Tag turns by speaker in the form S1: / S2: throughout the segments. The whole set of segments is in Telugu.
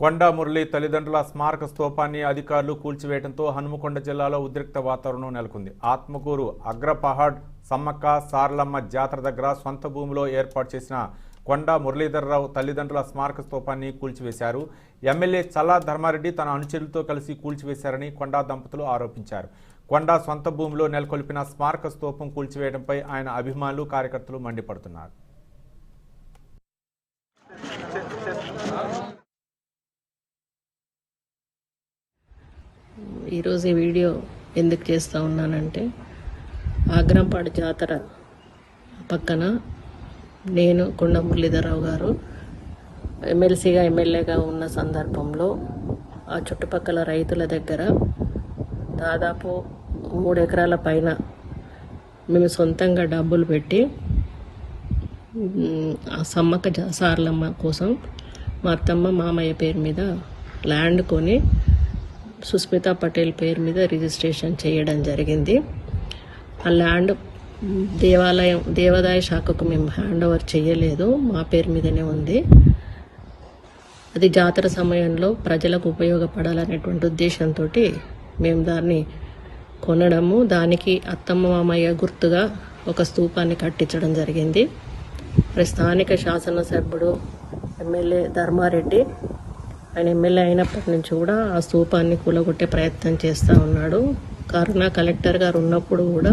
S1: కొండా మురళి తల్లిదండ్రుల స్మారక స్తూపాన్ని అధికారులు కూల్చివేయడంతో హనుమకొండ జిల్లాలో ఉద్రిక్త వాతావరణం నెలకొంది. ఆత్మకూరు అగ్రపహాడ్ సమ్మక్క సారలమ్మ జాతర దగ్గర సొంత భూమిలో ఏర్పాటు చేసిన కొండా మురళీధరరావు తల్లిదండ్రుల స్మారక స్తూపాన్ని కూల్చివేశారు. ఎమ్మెల్యే చల్లా ధర్మారెడ్డి తన అనుచరులతో కలిసి కూల్చివేశారని కొండా దంపతులు ఆరోపించారు. కొండా సొంత భూమిలో నెలకొల్పిన స్మారక స్తూపం కూల్చివేయడంపై ఆయన అభిమానులు కార్యకర్తలు మండిపడుతున్నారు.
S2: ఈరోజు ఈ వీడియో ఎందుకు చేస్తూ ఉన్నానంటే ఆగ్రంపాడు జాతర పక్కన నేను కొండ మురళీధరరావు గారు ఎమ్మెల్సీగా ఎమ్మెల్యేగా ఉన్న సందర్భంలో ఆ చుట్టుపక్కల రైతుల దగ్గర దాదాపు మూడు ఎకరాల పైన మేము సొంతంగా డబ్బులు పెట్టి ఆ సమ్మక్క జా- కోసం మా అత్తమ్మ మామయ్య పేరు మీద ల్యాండ్ కొని సుస్మిత పటేల్ పేరు మీద రిజిస్ట్రేషన్ చేయడం జరిగింది. ఆ ల్యాండ్ దేవాలయం దేవాదాయ శాఖకు మేము హ్యాండ్ ఓవర్ చేయలేదు. మా పేరు మీదనే ఉంది. అది జాతర సమయంలో ప్రజలకు ఉపయోగపడాలనేటువంటి ఉద్దేశంతో మేము దాన్ని కొనడము. దానికి అత్తమ్మ మామయ్య గుర్తుగా ఒక స్తూపాన్ని కట్టించడం జరిగింది. మరి స్థానిక శాసనసభ్యుడు ఎమ్మెల్యే ధర్మారెడ్డి ఆయన ఎమ్మెల్యే అయినప్పటి నుంచి కూడా ఆ స్థూపాన్ని కూలగొట్టే ప్రయత్నం చేస్తూ ఉన్నాడు. కరుణ కలెక్టర్ గారు ఉన్నప్పుడు కూడా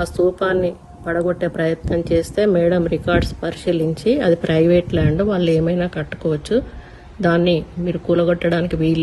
S2: ఆ స్థూపాన్ని పడగొట్టే ప్రయత్నం చేస్తే మేడం రికార్డ్స్ పరిశీలించి అది ప్రైవేట్ ల్యాండ్ వాళ్ళు ఏమైనా కట్టుకోవచ్చు. దాన్ని మీరు కూలగొట్టడానికి వీలు